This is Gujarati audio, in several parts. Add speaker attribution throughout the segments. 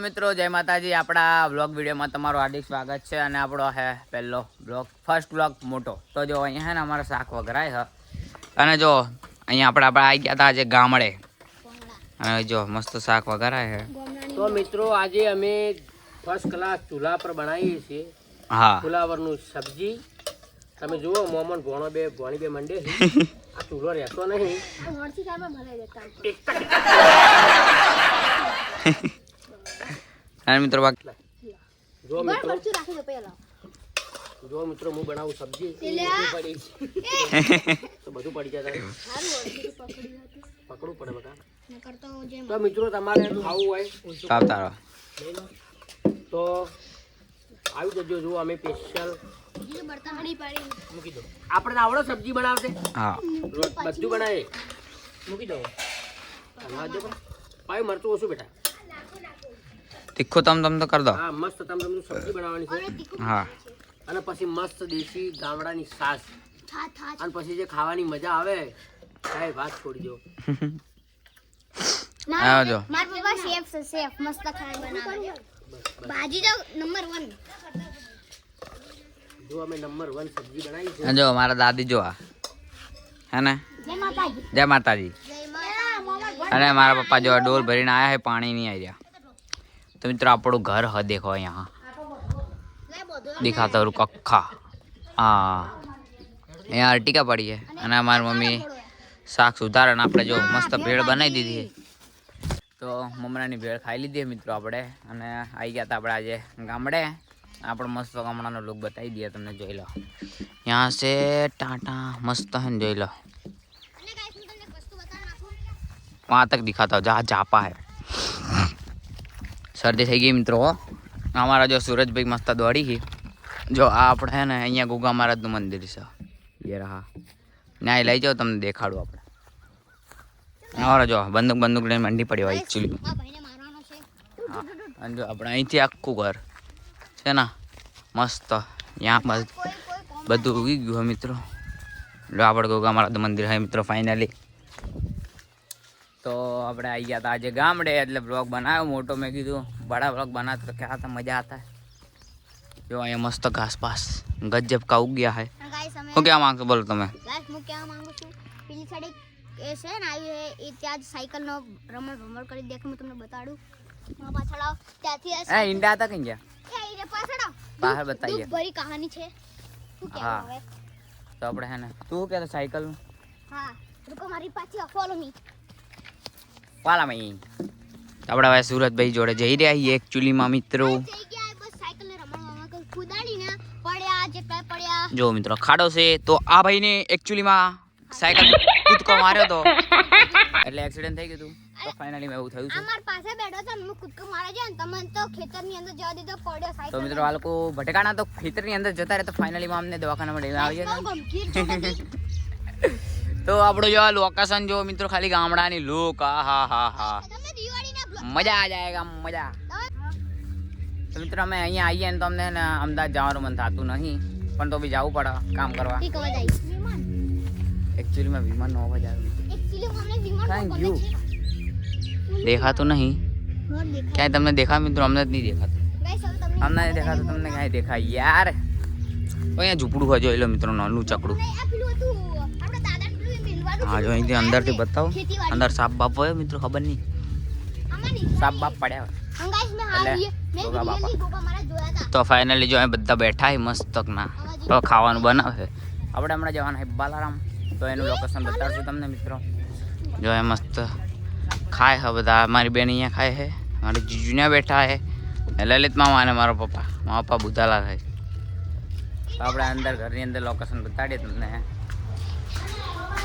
Speaker 1: મિત્રો જય માતાજી. આપણા બ્લોગ વિડીયોમાં તમારું હાર્દિક સ્વાગત છે અને આપણો હે પહેલો બ્લોગ ફર્સ્ટ બ્લોગ મોટો. તો જો અહીંયા હે ને અમારા શાક વઘરાય હ. અને જો અહીંયા આપણે આપણે આવી ગયા હતા આજે ગામડે. અને જો મસ્ત શાક વઘરાય હે.
Speaker 2: તો મિત્રો આજે અમે ફર્સ્ટ ક્લાસ ચૂલા પર બનાવીએ છીએ.
Speaker 1: હા.
Speaker 2: ફુલાવરનું સબ્જી. તમે જુઓ મોમન ભોણો બે ભોણી બે મંડે આ ચૂલો રહેતો નહીં.
Speaker 1: અને મિત્રો બાકી
Speaker 2: જો મિત્રો. જો મિત્રો હું બનાવું સબ્જી. બધું પડી તો બધું પડી જાય પકડવું પડે બધા તો મિત્રો તમારે ખાવું હોય
Speaker 1: તારો
Speaker 2: તો આવી જજો જો અમે સ્પેશિયલ મૂકી દો. આપણે આવડો સબ્જી બનાવશે?
Speaker 1: હા.
Speaker 2: બધું બનાવે મૂકી દો. દો પાયું મરચું ઓછું બેટા.
Speaker 1: તીખું તમ તમ તો કરી દો.
Speaker 2: હા મસ્ત તમ તમને સબ્જી બનાવવાની છે.
Speaker 1: હા.
Speaker 2: અને પછી મસ્ત દેશી ગામડાની સાસ અને પછી જે ખાવાની મજા આવે કાંઈ વાત છોડી દો.
Speaker 1: આવજો
Speaker 3: મારા પપ્પા શેફ છે શેફ મસ્ત ખાવાનું બનાવે. ભાજી તો નંબર 1
Speaker 2: જો અમે નંબર વન સબ્જી બનાવી છે.
Speaker 1: જો મારા દાદી જો આ. હે ને?
Speaker 3: જય માતાજી.
Speaker 1: જય માતાજી.
Speaker 3: જય
Speaker 1: અને મારા પપ્પા જો ડોલ ભરીને આયા હે પાણી નહીં આવી રહ્યા. તો મિત્રો આપણું ઘર હ દેખો અહીંયા દિખાતા રૂ કખ્ખા હા અહીંયા અર્ટિકા પડી છે અને મારી મમ્મી શાક સુધારે અને આપણે જો મસ્ત ભેળ બનાવી દીધી છે તો મમરાની ભેળ ખાઈ લીધી મિત્રો આપણે અને આવી ગયા હતા આપણે આજે ગામડે આપણે મસ્ત ગામડાનો લુક બતાવી દઈએ તમને જોઈ લો यहाँ से टाटा मस्त है જોઈ લો
Speaker 3: અને ગાઈસ હું તમને એક વસ્તુ બતાવવા નાખું
Speaker 1: वहाँ तक दिखाता हूँ जहाँ झापा है શરદી થઈ ગઈ મિત્રો અમારા જો સુરજભાઈ મસ્ત દોડી ગઈ જો આ આપણે હે ને અહીંયા ગુગા મહારાજનું મંદિર છે. એ રહા ન્યાય લઈ જાઓ તમને દેખાડું આપણે. અમારા જો બંદૂક બંદૂક લઈને મંડી પડી હોય એકચ્યુઅલી
Speaker 3: આ ભાઈને મારવાનો છે.
Speaker 1: હા. અને જો આપણે અહીંથી આખું ઘર છે ને મસ્ત. ત્યાં બસ
Speaker 3: કોઈ કોઈ કોમ
Speaker 1: બધું ઉગી ગયું હોય મિત્રો. જો આપણે ગોગા મહારાજ મંદિર હોય મિત્રો ફાઇનલી તો આપણે આવી ગયા હતા આજે ગામડે એટલે બ્લોગ બનાવ્યો મોટો. મેં કીધું બડા બ્લોગ બનાવતો તો ક્યાં હતા મજા આવતા. જો અહીંયા મસ્ત ઘાસ પાસ ગજબ કા
Speaker 3: ઉગ્યા હે.
Speaker 1: હું ક્યાં માંગશો બોલો તમે.
Speaker 3: હું કહેવા માંગુ છું? પેલી એ છે ને આવી છે એ ત્યાં જ સાયકલનો રમણ ભમણ કરી દેખ હું તમને બતાડું. પાછળ આવ. ત્યાંથી
Speaker 1: એ ઈંડા હતા કઈ ગયા
Speaker 3: એ પાછળ આવો.
Speaker 1: બહાર.
Speaker 3: દુઃખભરી કહાની છે. શું.
Speaker 1: તો આપણે હે ને તું કે કહેતો સાયકલ
Speaker 3: હા રૂકો મારી પાછી ફોલો મી
Speaker 1: વાલા મઈ આપણે હવે સુરતભાઈ જોડે જઈ રહ્યા છીએ એકચ્યુઅલીમાં મિત્રો.
Speaker 3: થઈ ગયા એ બસ સાયકલને રમણ ભમણ કરી કુદાડીને પડ્યા પડ્યા.
Speaker 1: જો મિત્રો ખાડો છે તો આ ભાઈને એકચ્યુઅલીમાં સાયકલ કૂદકો માર્યો તો. એટલે એક્સિડન્ટ થઈ ગયું હતું તો ફાઇનલી એવું થયું છે
Speaker 3: અમાર પાસે બેઠો તો ને હું કૂદકો મારે છે ને તમને તો ખેતરની અંદર જવા દીધો પડ્યો
Speaker 1: તો
Speaker 3: સાયકલ
Speaker 1: મિત્રો આ લોકો ભટકાણા તો ખેતરની અંદર જતા રહે તો ફાઇનલીમાં અમને દવાખાનામાં લઈને
Speaker 3: છે. બધી.
Speaker 1: તો આપણું જો લોકેશન જો મિત્રો ખાલી ગામડાની લોક આ હા હા હા. મજા આ જાયગા મજા. તો મિત્રો અમે અહીંયા આવીએ ને તો અમને અમદાવાદ જવાનું મન થતું નહીં. પણ તો બી જવું પડે કામ કરવા.
Speaker 3: ઠીક મેં વિમાન?
Speaker 1: નો અવાજ આવ્યો
Speaker 3: થેન્ક છે
Speaker 1: દેખાતું નહીં. ક્યાંય તમને દેખા મિત્રો? અમને જ નહીં દેખાતું. અમને નહીં દેખાતું તમને ક્યાંય દેખાય? યાર. અહીંયા ઝૂંપડું હોય જોઈ લો મિત્રો નાનું ચકડું
Speaker 3: નહીં, આ પેલું હતું આપણે દાદા પેલું એ મેલવાનું
Speaker 1: હા જો
Speaker 3: પેલું
Speaker 1: અહીંથી અંદરથી બતાવો
Speaker 3: ખેતીવાડી.
Speaker 1: અંદર સાપ બાપ હોય મિત્રો ખબર નહીં
Speaker 3: આમાં નહીં.
Speaker 1: સાપ બાપ પડ્યા હોય
Speaker 3: હા, guys, મેં
Speaker 1: એટલે
Speaker 3: હા, રિય- મેં
Speaker 1: ગોગા બાપા.
Speaker 3: really ગોગા મારા જોયા હતા.
Speaker 1: તો ફાઇનલી જો અહીં બધા બેઠા છે મસ્ત ના તો ખાવાનું બનાવે આપણે હમણાં જવાના છે બાલારામ તો એનું લોકેશન બતાડશું તમને મિત્રો જો એ મસ્ત ખાય છે બધા મારી બેન અહીંયા ખાય છે મારી જીજુને બેઠા છે ને લલિત મામા અને મારો પપ્પા મારા પપ્પા બુધાલા થાય તો આપણે અંદર ઘરની અંદર લોકેશન બતાડીએ તમને તો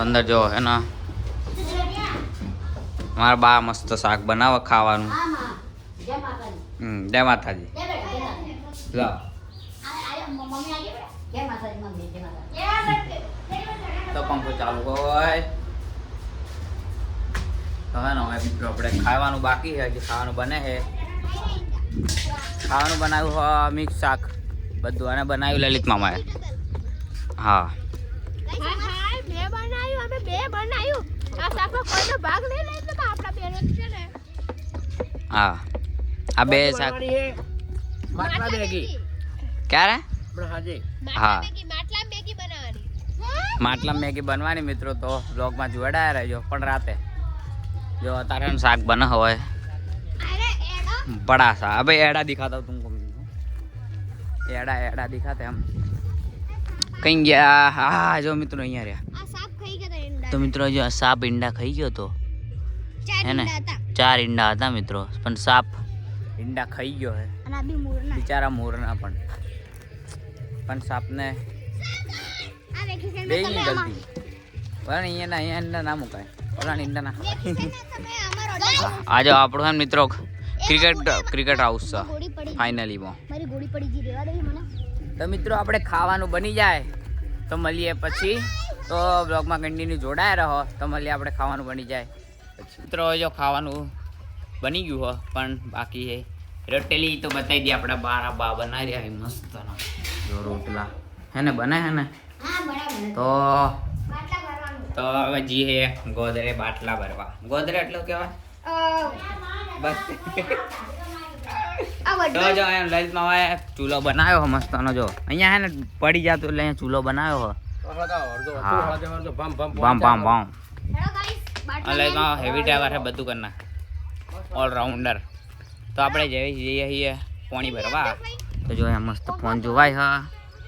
Speaker 1: અંદર જો હે ને, મારા બા મસ્ત શાક બનાવે ખાવાનું. હમ, જય માતાજી. તો પંખો ચાલુ હોય. ને આપણે ખાવાનું બાકી છે, હજી ખાવાનું બને છે. ખાવાનું બનાવ્યું મિક્સ શાક. બધું અને બનાવ્યું લલિત મામાએ હા.
Speaker 4: બનાવ્યું અમે બે બનાવ્યું આ શાકમાં કોઈનો ભાગ લઈ લે તો આપણા બેનો જ છે ને
Speaker 1: હા આ બે શાક
Speaker 2: બનવાની છે માટલા મેગી
Speaker 1: ક્યારે
Speaker 2: આપણે હાજે
Speaker 1: હા
Speaker 4: મેગી માટલા મેગી બનાવવાની
Speaker 1: માટલા મેગી બનવાની મિત્રો તો બ્લોગમાં જોડાયા રહેજો પણ રાતે જો અત્યારે શાક બને હોય
Speaker 3: अरे एडा
Speaker 1: बड़ा सा अबे एड़ा दिखाता हूँ तुमको एड़ा एड़ा दिखाते हम कहीं ગયા હા જો મિત્રો અહીંયા રહ્યા
Speaker 3: आ सांप खाई गया था इंडा
Speaker 1: તો મિત્રો જો સાપ ઈંડા ખાઈ ગયો તો
Speaker 3: હે ને?
Speaker 1: ચાર ઈંડા હતા મિત્રો પણ સાપ ઈંડા ખાઈ ગયો હે. બિચારા મોરના પણ. પણ સાપને બે ની ગલતી પણ અહીંયા અહીંયા ઈંડા ના મુકાય. ઓલા ઈંડા ના આજે આપણો હે મિત્રો ક્રિકેટ ક્રિકેટ હાઉસ છે
Speaker 3: ફાઇનલી માં
Speaker 1: તો મિત્રો આપણે ખાવાનું બની જાય. તો મળીએ પછી. તો બ્લોગમાં કન્ટિન્યુ જોડાયા રહો. તો મળી આપણે ખાવાનું બની જાય. મિત્રો જો ખાવાનું બની ગયું હો પણ બાકી એ રોટેલી તો બતાવી દઈએ આપણા બારા બા બનાવી રહ્યા મસ્ત જો રોટલા. હે ને બને હે ને? તો તો હવે જી હે ગોદરે બાટલા ભરવા. ગોદરે એટલો કહેવાય? બસ. તો જો ચૂલો બનાવ્યો હો મસ્તનો જો. અહીંયા હે ને પડી જતો એટલે અહીંયા ચૂલો બનાવ્યો હો. બમ બમ બામ લલિતમાં હેવી ડ્રાઈવર હે બધું કરના ઓલરાઉન્ડર તો આપણે જઈ જઈએ છીએ પાણી ભરવા. તો જો મસ્ત ફોન જોવાય હા.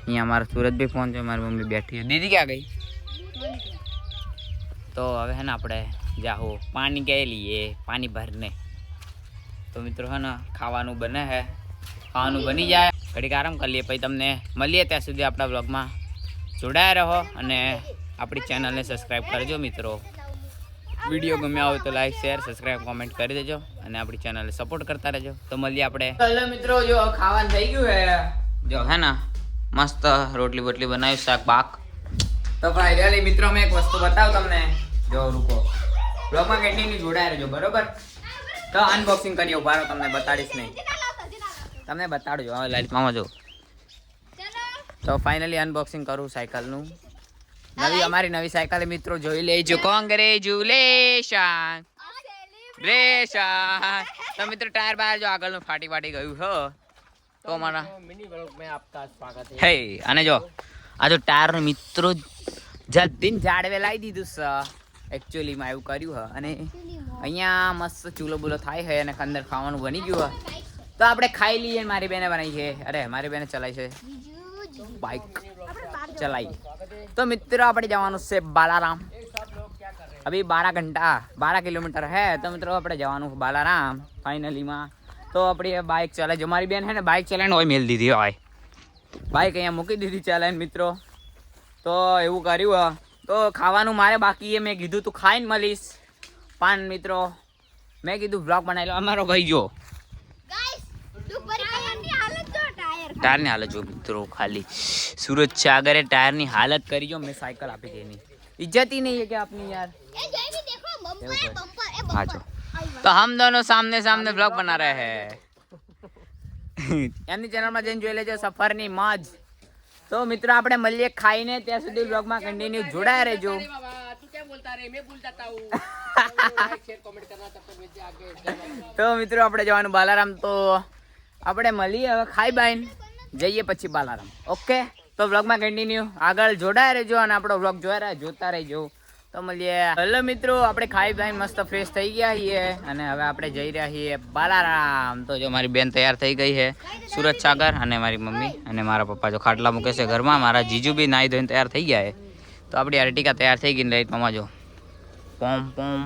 Speaker 1: અહીંયા અમારા સુરતભાઈ ફોન છે મારી મમ્મી બેઠી છે. દીદી ક્યાં ગઈ? તો હવે હે ને આપણે જાહો પાણી કે લઈએ પાણી ભરને. તો મિત્રો હે ને ખાવાનું બને હે. ખાવાનું બની જાય. ઘડીક આરામ કરી લઈએ પછી તમને મળીએ ત્યાં સુધી આપણા બ્લોગમાં જોડાયા રહો અને આપણી ચેનલને સબસ્ક્રાઈબ કરજો મિત્રો. વીડિયો ગમ્યા હોય તો લાઈક શેર સબસ્ક્રાઈબ કોમેન્ટ કરી દેજો અને આપણી ચેનલને સપોર્ટ કરતા રહેજો. તો મળીએ આપણે. હેલો મિત્રો જો ખાવાનું થઈ ગયું હે. જો હે ને મસ્ત રોટલી બોટલી બનાવી શાક બાક. તો ફાઇનલી મિત્રો મેં એક વસ્તુ બતાવું તમને. જો રૂકો બ્લોગમાં કેટલીની જોડાઈ રહેજો બરોબર? તો અનબોક્સિંગ કરીએ ઉભારો તમને બતાડીશ નહીં. તમને બતાડજો હવે લાઈટ મામા જો. તો ફાઇનલી અનબોક્સિંગ કરું સાયકલનું નવી અમારી નવી સાયકલ મિત્રો જોઈ લેજો. કોંગ્રેચ્યુલેશન રેશન તો મિત્રો ટાયર બહાર જો આગળનું ફાટી ફાટી ગયું હો. તો મારા
Speaker 2: મિની બ્લોગ મે આપકા સ્વાગત
Speaker 1: હે અને જો આ જો ટાયર મિત્રો જલ્દીન જાડવે લાવી દીધું છે એકચ્યુઅલીમાં એવું કર્યું હ. અને અહીંયા મસ્ત ચૂલો બુલો થાય છે અને અંદર ખાવાનું બની ગયું હ. તો આપણે ખાઈ લઈએ મારી બેને બનાવી છે. અરે મારી બેને ચલાવી છે. બાઇક ચલાવી તો મિત્રો, આપણે જવાનું છે બાલારામ. અભી બારા ઘંટા, બારા કિલોમીટર હે. તો મિત્રો, આપણે જવાનું બાલારામ, ફાઇનલીમાં. તો આપણી બાઇક ચલાવી. જો મારી બેન હે ને બાઇક ચલાવીને હોય મેલ દીધી હોય બાઇક અહીંયા મૂકી દીધી ચલાવીને, મિત્રો. તો એવું કર્યું તો ખાવાનું મારે બાકી એ મેં કીધું, તું ખાઈને મળીશ. પાન મિત્રો, મેં કીધું બ્લોક બનાવી લો. અમારો ગઈ
Speaker 3: ગયો
Speaker 1: ટાયરની હાલત જો મિત્રો ખાલી સુરત સાગરે ટાયરની હાલત કરી જો મેં સાયકલ આપી દેની इज्जत ही नहीं है क्या अपनी यार
Speaker 3: એ જયવી દેખો બમ્પર
Speaker 1: એવું
Speaker 3: હે
Speaker 1: કરે.
Speaker 3: બમ્પર એ
Speaker 1: हाँ
Speaker 3: બમ્પર
Speaker 1: जो तो हम दोनों सामने सामने ब्लॉग बना रहे हैं એમની ચેનલમાં જઈને જોઈ લેજો સફરની મોજ તો મિત્રો આપણે મળીએ ખાઈને ત્યાં સુધી બ્લોગમાં કન્ટિન્યુ જોડાયા રહેજો
Speaker 2: बाबा तू क्या बोलता रे मैं भूल जाता हूँ लाइक शेयर कमेंट करना तब तक मुझे आगे
Speaker 1: તો મિત્રો આપણે જવાનું બાલારામ તો આપણે મળીએ હવે ખાઈ બાઈને જઈએ પછી બાલારામ. ઓકે તો વ્લોગમાં કન્ટિન્યુ આગળ જોડાયા રહેજો અને આપણો વ્લોગ જોયા જોતા રહેજો. તો મળીએ. હેલો મિત્રો, આપણે ખાઈ બાઈને મસ્ત ફ્રેશ થઈ ગયા છીએ અને હવે આપણે જઈ રહ્યા છીએ બાલારામ. તો જો મારી બેન તૈયાર થઈ ગઈ છે સુરત સાગર અને મારી મમ્મી અને મારા પપ્પા જો ખાટલા મૂકે છે ઘરમાં. મારા જીજુ બી નાહી ધોઈને તૈયાર થઈ ગયા છે. તો આપણી અર્ટિકા તૈયાર થઈ ગઈ ને લઈ મમ્મા જો. Poem poem.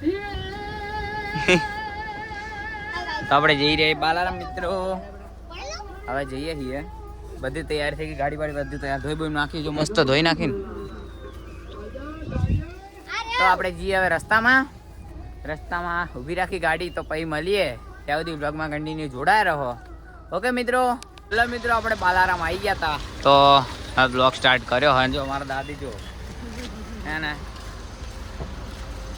Speaker 1: તો આપણે જઈ રહ્યા બાલારામ મિત્રો. હવે જઈએ છીએ. બધી તૈયાર થઈ ગઈ ગાડી વાડી બધી તૈયાર. ધોઈ બોઈ નાખી જો મસ્ત ધોઈ નાખીને. તો આપણે જઈએ હવે રસ્તામાં. રસ્તામાં ઊભી રાખી ગાડી તો પછી મળીએ. ત્યાં સુધી બ્લોગમાં કન્ટિન્યુ જોડાયા રહો. ઓકે મિત્રો? ચલો મિત્રો આપણે બાલારામ આવી ગયા હતા તો આ બ્લોગ સ્ટાર્ટ કર્યો હા. જો મારા દાદી જો. હે ને?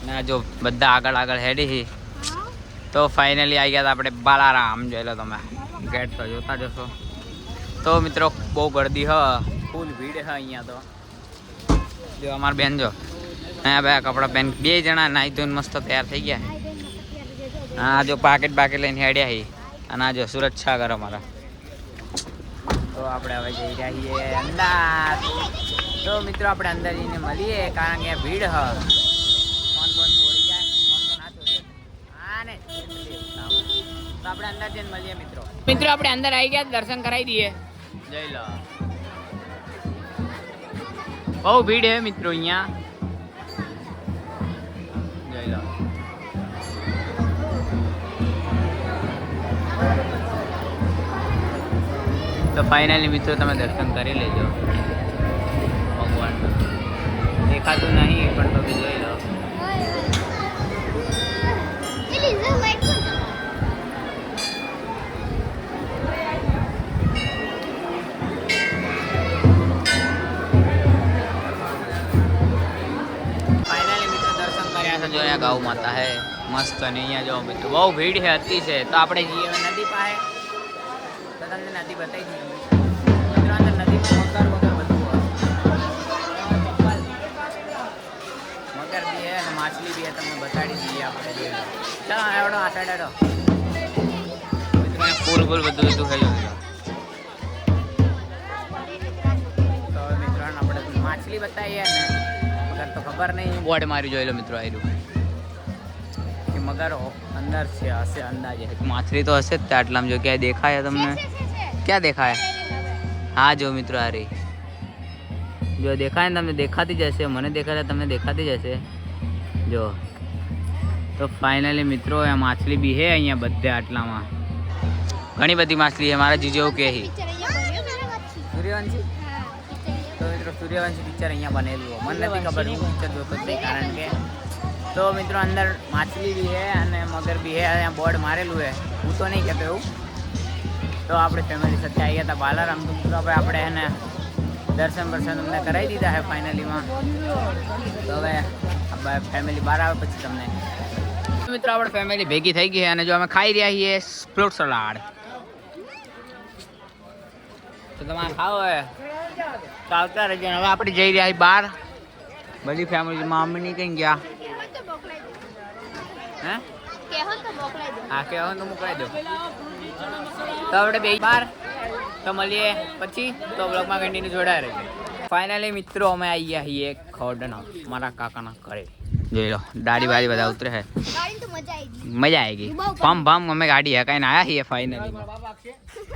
Speaker 1: ના જો બધા આગળ આગળ હેડી તો ફાઇનલી આવી ગયા હતા આપણે બાલારામ જોઈ લો તમે. ગેટ તો જોતા જશો તો મિત્રો, બહુ ગરદી હ. ફૂલ ભીડ હ અહીંયા તો. જો અમાર બેન જો. અહીંયા બે કપડાં પહેન બે જણા નાહી ધોઈને મસ્ત તૈયાર થઈ ગયા. હા, જો પાકેટ બાકેટ લઈને હેડ્યા હી. અને આ જો સુરક્ષા કરો મારા તો આપણે હવે જઈ રહ્યા છીએ અંદર તો મિત્રો, આપણે અંદર જઈને મળીએ, કારણ કે ભીડ હ. ફોન બોન ચોરી જાય, ફોન હા ને. તો આપણે અંદર જઈને મળીએ મિત્રો. મિત્રો, આપણે અંદર આવી ગયા, દર્શન કરાવી દઈએ. જય લો. બહુ ભીડ હે મિત્રો અહીંયા. જય લો. તો ફાઇનલી મિત્રો, તમે દર્શન કરી લેજો. ભગવાન દેખાતું નહીં, પણ તમે જોઈ લો. છે જો અહીંયા ગૌ માતા હે, મસ્ત અને અહીંયા જો મિત્રો, બહુ ભીડ છે, અતિ છે. તો આપણે જઈએ નદી પાસે. તો તમને નદી બતાવી દઈએ. મિત્રો બી હે અને માછલી બી હે, તમને બતાડી દઈએ આપણે જોઈ ચાલો આવડો આ સાઈડ આવડો. મિત્રો ફૂલ ફૂલ બધું માછલી બતાવીએ ખબર નહીં બોર્ડ મારી જોઈ લો મિત્રો આયરું. કે મગર અંદર છે હશે અંદાજે. માછલી તો હશે જ તે આટલામાં. જો ક્યાંય દેખાય તમને? ક્યાં દેખાય? હા જો મિત્રો આ રહી જો દેખાય ને તમને દેખાતી જશે મને દેખાય તમને દેખાતી જશે જો. તો ફાઇનલી મિત્રો આ માછલી બી હે અહીંયા બધે આટલામાં. ઘણી બધી માછલી છે. મારા જીજો એવું કહે સૂર્યવંશી? તો સૂર્યવંશી પિક્ચર અહીંયા બનેલું મને નથી ખબર હું પિક્ચર જોતો જ નહીં કારણ કે તો મિત્રો અંદર માછલી બી હે અને મગર બી હે અહીંયા બોર્ડ મારેલું હે હું તો નહીં કહેતો એવું. તો આપણે ફેમિલી સાથે આવી ગયા હતા બાલારામ તો મિત્રો આપણે આપણે એને દર્શન બર્શન તમને કરાવી દીધા છે ફાઇનલીમાં તો હવે ફેમિલી બહાર આવે પછી તમને. મિત્રો આપણે ફેમિલી ભેગી થઈ ગઈ છે અને જો અમે ખાઈ રહ્યા છીએ ફ્રૂટ સલાડ તો તમારે ખાવ હોય? તો આવતા હવે આપણે જઈ રહ્યા બહાર. બધી ફેમિલી મમ્મીની કઈ ગયા. હે? હા કે તો મોકલાઈ દો. તો આપણે બે બાર તો મળીએ પછી. તો બ્લોગમાં કન્ટિન્યુ જોડાય રહેજો. ફાઇનલી મિત્રો, અમે આવી ગયા છીએ ખોડના મારા કાકાના ઘરે. જોઈ લો દાડી બાડી બધા ઉતરે છે.
Speaker 3: મજા આવી ગઈ.
Speaker 1: ફામ ફામ અમે ગાડી હકાઈને આવ્યા છીએ ફાઇનલી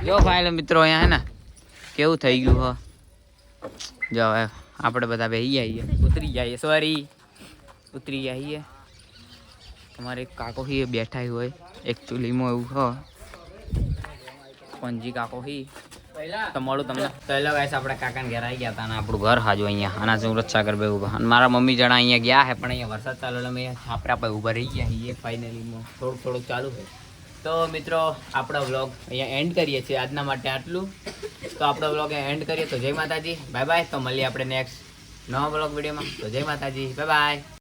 Speaker 1: જો ફાઇનલ મિત્રો, અહીંયા હે ને. કેવું થઈ ગયું હો? જો આપણે બધા બેસી જઈએ ઉતરી જઈએ સોરી ઉતરી જઈએ તમારે એક કાકો હી બેઠા હોય. હોય ચૂલીમાં એવું હો. પંજી કાકો હી. તો મળું તમને. પહેલા ગાઈસ આપણે કાકાને ઘેર આવી ગયા હતા અને આપણું ઘર હાજુ અહીંયા. આના સુરત સાગર બે ઊભા અને મારા મમ્મી જણા અહીંયા ગયા છે પણ અહીંયા વરસાદ ચાલુ એટલે અમે આપણે આપણે ઊભા રહી ગયા છીએ ફાઇનલીમાં થોડુંક થોડુંક ચાલુ છે. તો મિત્રો, આપણો વ્લોગ અહીંયા એન્ડ કરીએ છીએ આજના માટે આટલું. તો આપણો વ્લોગ એન્ડ કરીએ. તો જય માતાજી. બાય બાય તો મળીએ આપણે નેક્સ્ટ નવા વ્લોગ વિડીયોમાં. તો જય માતાજી. Bye bye